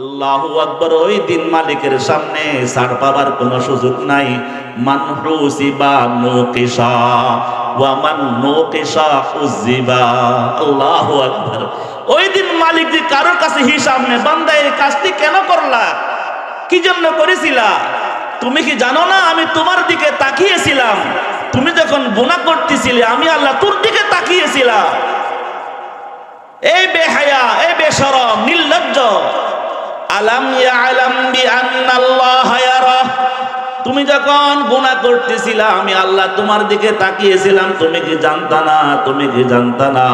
আল্লাহু আকবর, ওই দিন মালিকের সামনে পাবার কোনো সুযোগ নাই। মান হুসিবা নুকিসা, ওয়া মান নুকিসা উজিবা আল্লাহু আকবর। ওই দিন মালিক যে কারোর কাছে হিসাব কাজটি কেন করলা? কি জন্য করেছিলা? তুমি কি জানো না আমি তোমার দিকে তাকিয়েছিলাম? তুমি যখন বোনা করতেছিলে, আমি আল্লাহ তোর দিকে তাকিয়েছিলাম। এই বেহায়া, এই বেশরম নির্লজ্জ আলাম ইয়ালাম বিআন্নাল্লাহ ইয়ারা তুমি যখন গুণা করতেছিলা, আমি আল্লাহ তোমার দিকে তাকিয়েছিলাম। তুমি কি জানতা না? তুমি কি জানতা না?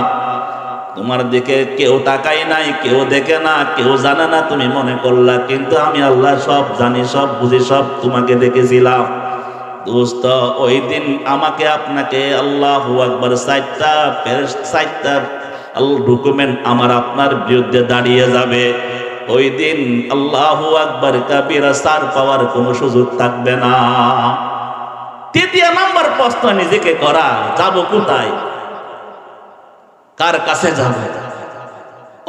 তোমার দিকে কেউ তাকাই নাই, কেউ দেখে না, কেউ জানে না, তুমি মনে করলা। কিন্তু আমি আল্লাহ সব জানি, সব বুঝি, সব তোমাকে দেখেছিলাম। দোস্ত, ওই দিন আমাকে আপনাকে আল্লাহ আকবর সাইটটা সাইটটা ডকুমেন্ট আমার আপনার বিরুদ্ধে দাঁড়িয়ে যাবে। ওই দিন আল্লাহ আকবর কাবিরা সার পাওয়ার কোনো সুযোগ থাকবে না। তৃতীয় নম্বর প্রশ্ন নিজেকে করা, যাব কোথায়? কার কাছে যাব?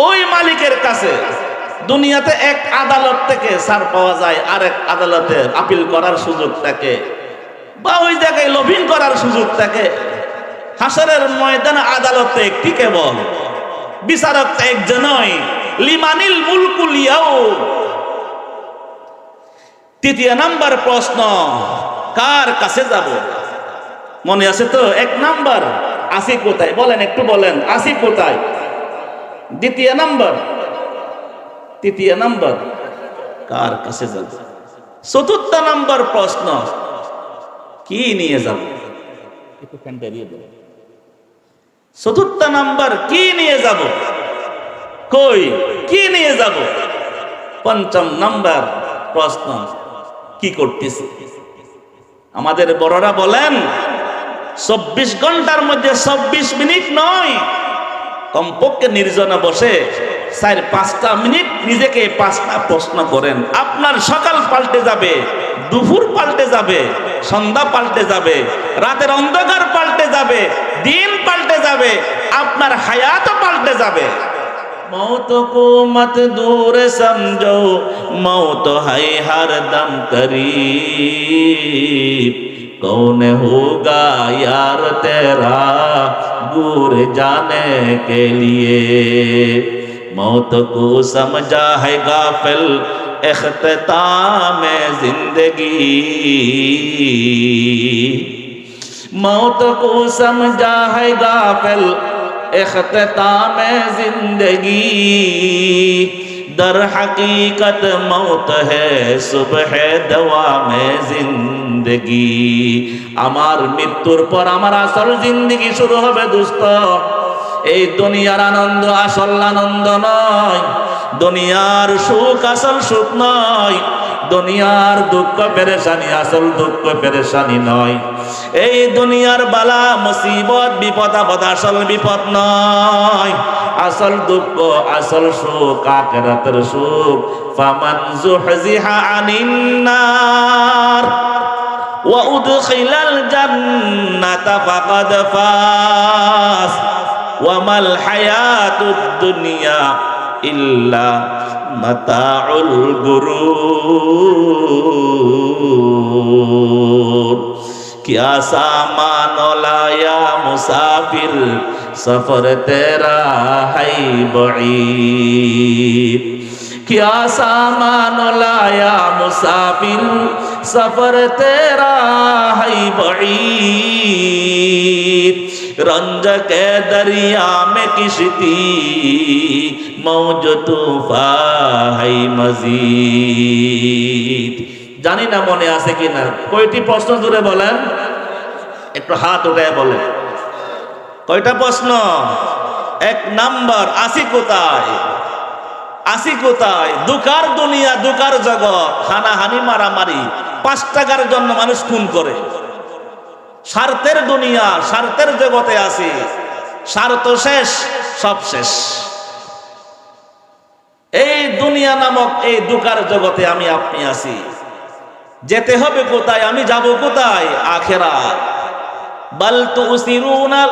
ওই মালিকের কাছে দুনিয়াতে এক আদালত থেকে সার পাওয়া যায়, আরেক আদালতে আপিল করার সুযোগ থাকে বা ওই জায়গায় লভিন করার সুযোগ থাকে। হাসরের ময়দান আদালতে একটি কেবল বিচারক একজনই লিমানিল মুলকুলিয়াও তৃতীয় নাম্বার প্রশ্ন, কার কাছে যাব? মনে আছে তো? এক নাম্বার, আসি কোথায়? বলেন, একটু বলেন, আসি কোথায়? দ্বিতীয় নাম্বার, তৃতীয় নাম্বার, কার কাছে যাব? চতুর্থ নাম্বার প্রশ্ন, কি নিয়ে যাব? একটু চতুর্থ নাম্বার, কি নিয়ে যাব? কই? কি নিয়ে যাব? পঞ্চম নাম্বার প্রশ্ন, কি করতেছি? আমাদের বড়রা বলেন, চব্বিশ ঘণ্টার মধ্যে চব্বিশ মিনিট নয়। কমপক্ষে নির্জনে বসে চার, পাঁচটা মিনিট নিজেকে পাঁচটা প্রশ্ন করেন। আপনার সকাল পাল্টে যাবে, দুপুর পাল্টে যাবে, সন্ধ্যা পাল্টে যাবে, রাতের অন্ধকার পাল্টে যাবে, দিন পাল্টে যাবে, আপনার হায়াতও পাল্টে যাবে। मौत को मत दूर समझो मौत है हर दम करीब कौन होगा यार तेरा दूर जाने के लिए मौत को समझा है गाफिल अख्ताम जिंदगी मौत को समझा है गाफिल اختتام زندگی در حقیقت موت ہے صبح دوا میں জিন্দগি আমার মৃত্যুর পর আমার আসল জিন্দগি শুরু হবে দুস্থ এই দুনিয়ার আনন্দ আসল আনন্দ নয় দুনিয়ার সুখ আসল সুখ নয় দুনিয়ার দুঃখ পেরেশানি আসল দুঃখ পেরেশানি নয় এই দুনিয়ার বালা মুসিবত, বিপদ, আপদ আসল বিপদ নয়। আসল দুঃখ, আসল সুখ, আখরাতের সুখ। ফামান জুহজিহা আনিন নার। ওয়া উদখিলাল জান্নাতা ফাকাদ ফাস। ওয়া হায়াতুদ দুনিয়া ইল্লা মাতাউল গুরুর क्या सामान लाया मुसाफिर, सफ़र तेरा है बड़ी। क्या सामान लाया मुसाफिर, सफ़र तेरा है बड़ी। रंज के दरिया में किश्ती, मौज तूफा है मजीद। জানি না মনে আছে কিনা কয়টি প্রশ্ন জুড়ে বলেন? একটু হাত উঠে বলেন। কয়টা প্রশ্ন? এক নাম্বার, আসি কোথায়? আসি কোথায়? দুকার দুনিয়া, দুকার জগৎ, হানাহানি, মারামারি। পাঁচ টাকার জন্য মানুষ খুন করে। স্বার্থের দুনিয়া, স্বার্থের জগতে আসি। স্বার্থ শেষ, সব শেষ। এই দুনিয়া নামক এই দুকার জগতে আমি আপনি আছি। যেতে হবে কোথায়? আমি যাব কোথায়? আখেরা বল তু উসিরুনাল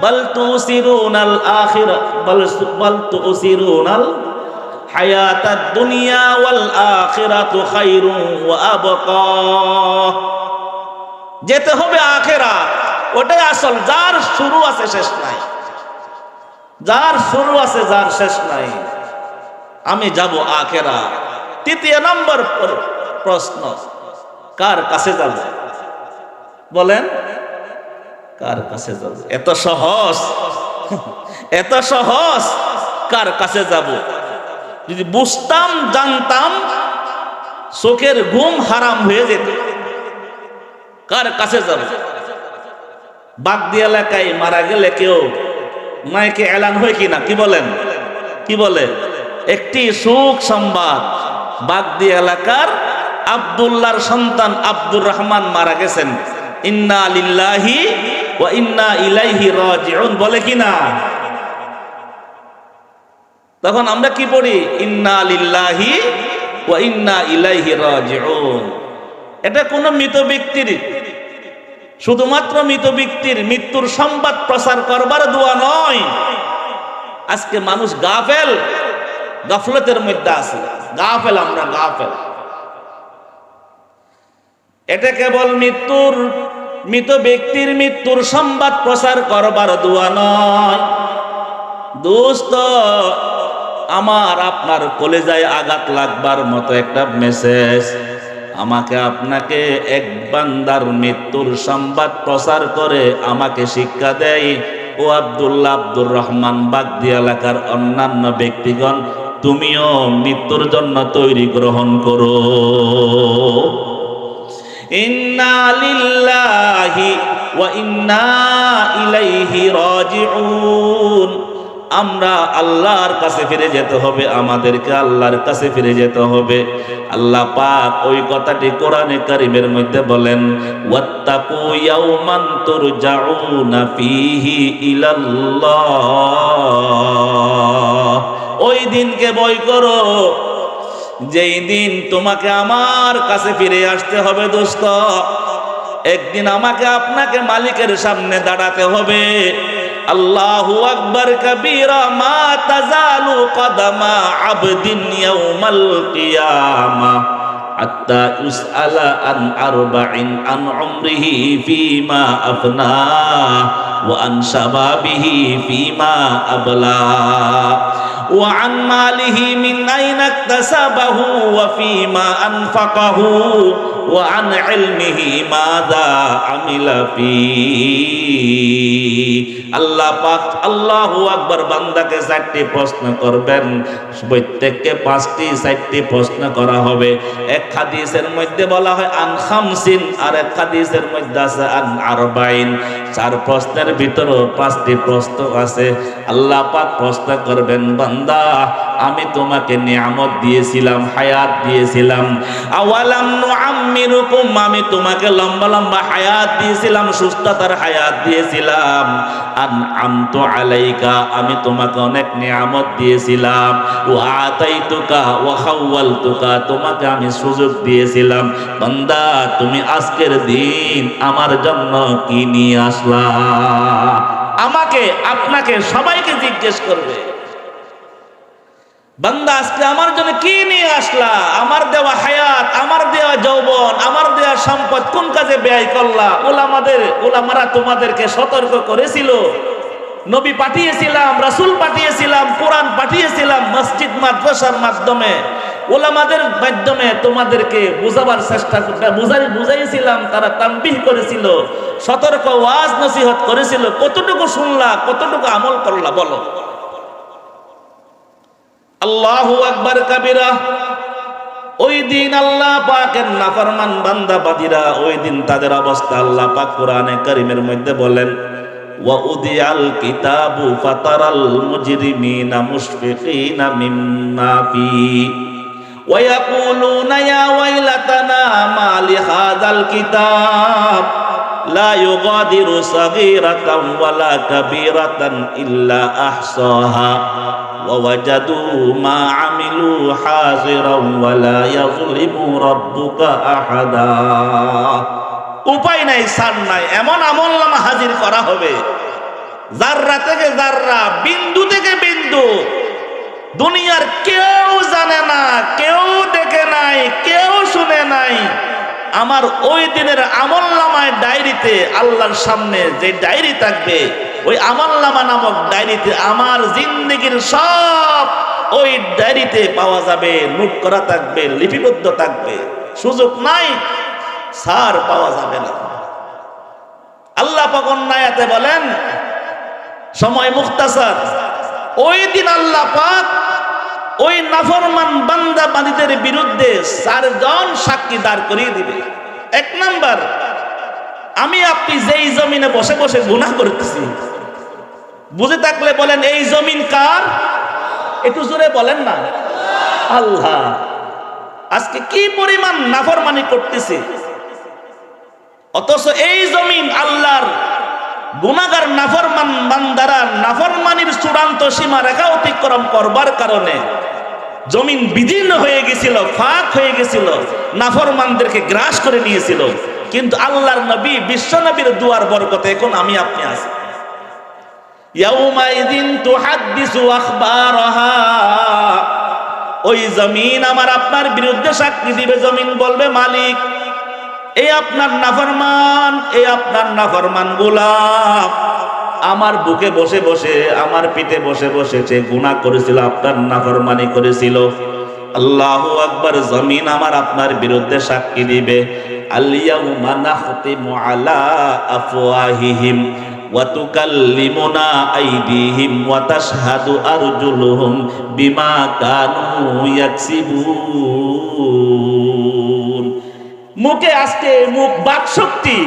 বল তু উসিরুনাল আখিরা বল বল তু উসিরুনাল হায়াতাদ দুনিয়া ওয়াল আখিরাতু খায়রুন ওয়া আবকা। যেতে হবে আখেরা ওটাই আসল। যার শুরু আছে শেষ নাই। যার শুরু আছে যার শেষ নাই। আমি যাব আখেরা তৃতীয় নম্বর প্রশ্ন। কার কাছে যাব? বলেন, কার কাছে যাব? এত সহজ। এত সহজ। কার কাছে যাব? যদি বুঝতাম, জানতাম, চোখের ঘুম হারাম হয়ে যেত। কার কাছে যাব? বাগদি এলাকায় মারা গেলে কেউ মাইকে এলান হয় কিনা? কি বলেন? কি বলে? একটি সুখ সংবাদ বাগদি এলাকার আব্দুল্লাহর সন্তান আব্দুর রহমান মারা গেছেন। ইন্না লিল্লাহি ওয়া ইন্না ইলাইহি রাজিউন, বলে কিনা? তখন আমরা কি পড়ি? ইন্না লিল্লাহি ওয়া ইন্না ইলাইহি রাজিউন। এটা কোনো মৃত ব্যক্তির, শুধুমাত্র মৃত ব্যক্তির মৃত্যুর সংবাদ প্রচার করবার দোয়া নয়। আজকে মানুষ গাফেল, গাফলতের মধ্যে আছে। গাফেল, আমরা গাফেল। এটা কেবল মৃত্যুর, মৃত ব্যক্তির মৃত্যুর সংবাদ প্রচার করবার দোয়া নয়। দোস্ত, আমার আপনার কলেজায় আঘাত লাগবার মতো একটা মেসেজ আমাকে আপনাকে এক বান্দার মৃত্যুর সংবাদ প্রচার করে আমাকে শিক্ষা দেয়। ও আব্দুল্লাহ আব্দুর রহমান বাগদি এলাকার অন্যান্য ব্যক্তিগণ, তুমিও মৃত্যুর জন্য তৈরি গ্রহণ করো। ইন্না ওয়া আমরা আল্লাহর কাছে ফিরে যেতে হবে, আমাদেরকে আল্লাহর কাছে ফিরে যেতে হবে। আল্লাহ পাক ওই কথাটি কোরআনে কারিমের মধ্যে বলেন ওই দিনকে বই করো যেই দিন তোমাকে আমার কাছে ফিরে আসতে হবে দোস্ত, একদিন আমাকে আপনাকে মালিকের সামনে দাঁড়াতে হবে। আল্লাহ আকবর কবিরা মা তাজালু কদমা আবদিন ইয়াউমাল কিয়ামা হাত্তা ইউসআলা আন আরবাইন আন উমরিহি ফিমা আফনা ওয়া আন শাবাবিহি ফিমা আবলা। وعن ماله من أين اكتسبه وفيما أنفقه وعن علمه ماذا عمل فيه আল্লাহ পাক আল্লাহু আকবার বান্দাকে চারটি প্রশ্ন করবেন প্রত্যেককে পাঁচটি চারটি প্রশ্ন করা হবে এক হাদিসের মধ্যে বলা হয় আন খামসিন আর এক হাদিসের মধ্যে আছে আন আরবাইন চার প্রশ্নের ভিতরও পাঁচটি প্রশ্ন আছে। আল্লাহ পাক প্রশ্ন করবেন বান্দা আমি তোমাকে নিয়ামত দিয়েছিলাম, হায়াত দিয়েছিলাম। আওয়ালাম নুআম্মিরুকুম, আমি তোমাকে লম্বা লম্বা হায়াত দিয়েছিলাম, সুস্থতার হায়াত দিয়েছিলাম। আন আমতু আলাইকা, আমি তোমাকে অনেক নিয়ামত দিয়েছিলাম। ও আতাইতুকা ও খাওয়ালতুকা তোমাকে আমি সুযোগ দিয়েছিলাম। বান্দা, তুমি আজকের দিন আমার জন্য কি নিয়ে আসলা? আমাকে, আপনাকে সবাইকে জিজ্ঞেস করবে। বান্দা আজকে আমার জন্য কি নিয়ে আসলা? আমার দেওয়া হায়াত, আমার দেওয়া যৌবন, আমার দেওয়া সম্পদ কোন কাজে ব্যয় করলা? ওলামাদের, ওলামারা তোমাদেরকে সতর্ক করেছিল। নবী পাঠিয়েছিলাম, রাসুল পাঠিয়েছিলাম, কোরআন পাঠিয়েছিলাম মসজিদ মাদ্রাসার মাধ্যমে। ওলামাদের মাধ্যমে তোমাদেরকে বোঝাবার চেষ্টা বুঝাই বুঝাইছিলাম, তারা তানবিহ করেছিল, সতর্ক ওয়াজ নসিহত করেছিল। কতটুকু শুনলা, কতটুকু আমল করলা, বলো। আল্লাহ আকবার কাবিরা। ওই দিন আল্লাহ পাকের নাফরমান বান্দাবাদীরা ওই দিন তাদের অবস্থা আল্লাহ পাক কোরআনে কারিমের মধ্যে বলেন, ওয়াউদিয়াল কিতাবু ফাতারাল মুজরিমিনা মুশফিকিনা মিম্মা ফি। ওয়ায়াকুলুনা, ইয়া ওয়াইলাতানা, মা লিহাযাল কিতাব। لا يغادر صغيرة ولا كبيرة إلا أحصاها ووجدوا ما عملوا حاضرا ولا يظلم ربك أحدا উপায় নাই সার নাই এমন আমল নামা হাজির করা হবে জাররা থেকে জাররা বিন্দু থেকে বিন্দু দুনিয়ার কেউ জানে না কেউ দেখে নাই কেউ শুনে নাই আমার ওই দিনের আমল নামায় ডায়েরিতে আল্লাহর সামনে যে ডায়েরি থাকবে, ওই আমল নামা নামক ডায়েরিতে আমার জিন্দগির সব ওই ডায়েরিতে পাওয়া যাবে, নোট করা থাকবে, লিপিবদ্ধ থাকবে। সুযোগ নাই, সার পাওয়া যাবে না। আল্লাহ পাক অন্যায়াতে বলেন, সময় মুখতাসার। ওই দিন আল্লাহ পাক ওই নাফরমান বান্দা বান্দীদের বিরুদ্ধে চারজন সাক্ষী দাঁড় করিয়ে দিবে। এক নাম্বার, আমি আপনি যেই জমিনে বসে বসে গুনাহ করতেছি, বুঝে থাকলে বলেন, এই জমিন কার? একটু জোরে বলেন না। আল্লাহ, আজকে কি পরিমাণ নাফরমানি করতেছি? অথচ এই জমিন আল্লাহর গুনাগার নাফরমান বান্দারা নাফরমানির চূড়ান্ত সীমা রেখা অতিক্রম করবার কারণে জমিন বিদীর্ণ হয়ে গেছিল, ফাঁক হয়ে গেছিল, নাফরমানদেরকে গ্রাস করে নিয়েছিল। কিন্তু আল্লাহর নবী, বিশ্ব নবীর দুয়ার বরকতে এখন আমি আপনি আছি। আপনার নাফরমান এই আপনার নাফরমান গোলাম। আমার বুকে বসে বসে, আমার পিঠে বসে বসে যে গুণা করেছিল, আপনার নাফরমানি করেছিল। আল্লাহ আকবার, জমিন আমার আপনার বিরুদ্ধে সাক্ষী দিবে। বিমা মুখে আজকে মুখ বাক শক্তি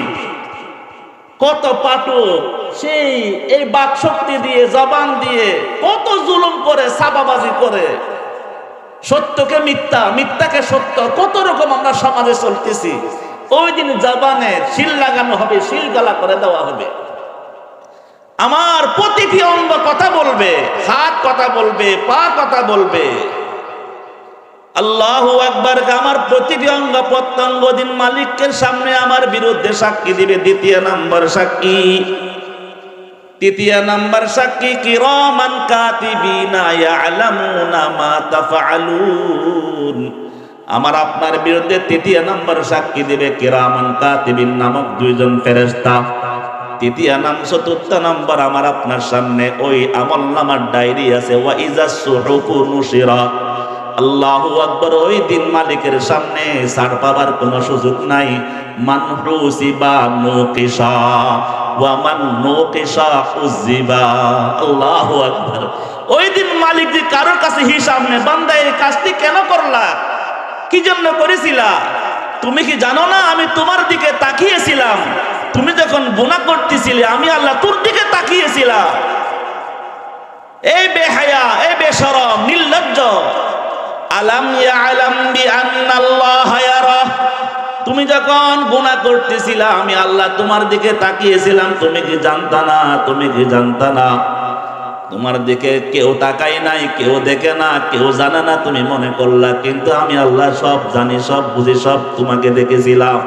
কত পাটক, সেই এই বাক শক্তি দিয়ে, জবান দিয়ে কত জুলুম করে সাবাবাজি করে। সত্যকে মিথ্যা, মিথ্যাকে সত্য, কত রকম আমরা সমাজে চলতেছি। ওই দিন জবানে শিল লাগানো হবে, শিল গালা করে দেওয়া হবে। আমার প্রতিটি অঙ্গ কথা বলবে, হাত কথা বলবে, পা কথা বলবে। আল্লাহ আকবার আমার প্রতিটি অঙ্গ প্রত্যঙ্গ দিন মালিকের সামনে আমার বিরুদ্ধে সাক্ষী দিবে। দ্বিতীয় নাম্বার সাক্ষী। তৃতীয় নাম্বার সাক্ষী, কিরমান কাতিবিনা ইয়ালামুনা মা আমার আপনার বিরুদ্ধে তৃতীয় নাম্বার সাক্ষী দিবে কিরামান কাতিবিন নামক দুইজন ফেরেশতা। তৃতীয় নাম, চতুর্থ নাম্বার আমার আপনার সামনে। ওই আমল নামার ডায়েরি আছে, ওয়া ইজা সুহুফু আল্লাহ আকবর, ওই দিন মালিকের সামনে ছাড় পাবার কোনো সুযোগ নাই। মানহুসিবা নুকিসা ওয়া মান নুকিসা উজিবা আল্লাহু আকবার। ওই দিন মালিক যে কারোর কাছে হিসাব নেই, বান্দা এই কাজটি কেন করলা? কি জন্য করেছিলা? তুমি কি জানো না আমি তোমার দিকে তাকিয়েছিলাম? তুমি যখন গুনাহ করতেছিলে, আমি আল্লাহ তোর দিকে তাকিয়েছিলাম। এই বেহায়া, এই বেশরম নির্লজ্জ। আলাম ইয়ালাম বিআন্নাল্লাহ ইয়ারা। তুমি যখন গুনাহ করতেছিলা, আমি আল্লাহ তোমার দিকে তাকিয়েছিলাম, তুমি কি জানতা না, তুমি কি জানতা না? তোমার দিকে কেউ তাকাই নাই, কেউ দেখে না, কেউ জানে না, তুমি মনে করলা, কিন্তু আমি আল্লাহ সব জানি, সব বুঝি, সব তোমাকে দেখেছিলাম।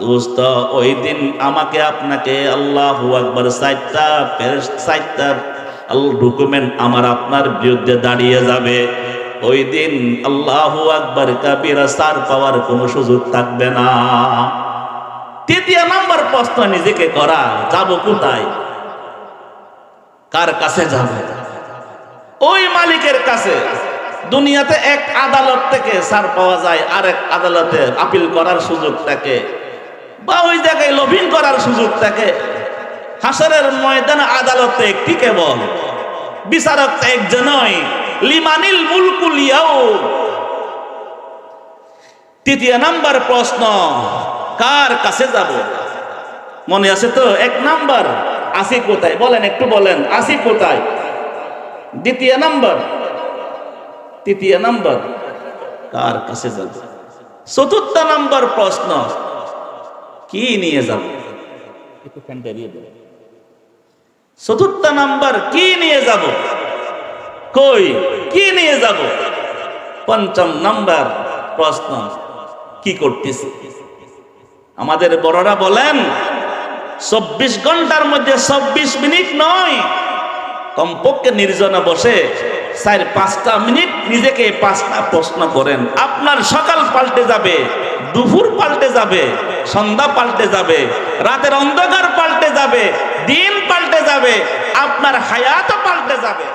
দোস্ত, ওই দিন আমাকে আপনাকে আল্লাহ আকবার সাইটটা সাইটটা ডকুমেন্ট আমার আপনার বিরুদ্ধে দাঁড়িয়ে যাবে। ওই দিন আল্লাহ আকবার কাবিরা সার পাওয়ার কোনো সুযোগ থাকবে না। তৃতীয় নম্বর প্রশ্ন নিজেকে করা, যাব কোথায়? কার কাছে যাব? ওই মালিকের কাছে। দুনিয়াতে এক আদালত থেকে সার পাওয়া যায়, আরেক আদালতে আপিল করার সুযোগ থাকে বা ওই জায়গায় লভিং করার সুযোগ থাকে। হাসরের ময়দানে আদালতে একটি কেবল, বিচারক একজনই লিমানিল মুলকুল তৃতীয় নাম্বার প্রশ্ন, কার কাছে যাব? মনে আছে তো? এক নাম্বার আসি কোথায়? বলেন, একটু বলেন আসি কোথায়? দ্বিতীয় নাম্বার, তৃতীয় নাম্বার, কার কাছে যাব? চতুর্থ নাম্বার প্রশ্ন, কি নিয়ে যাব? চতুর্থ নাম্বার, কি নিয়ে যাব? কই? কি নিয়ে যাব? পঞ্চম নাম্বার প্রশ্ন, কি করতেছি আমাদের বড়রা বলেন, চব্বিশ ঘণ্টার মধ্যে চব্বিশ মিনিট নয়। কমপক্ষে নির্জনে বসে চার, পাঁচটা মিনিট নিজেকে পাঁচটা প্রশ্ন করেন। আপনার সকাল পাল্টে যাবে, দুপুর পাল্টে যাবে, সন্ধ্যা পাল্টে যাবে, রাতের অন্ধকার পাল্টে যাবে, দিন পাল্টে যাবে, আপনার হায়াতও পাল্টে যাবে।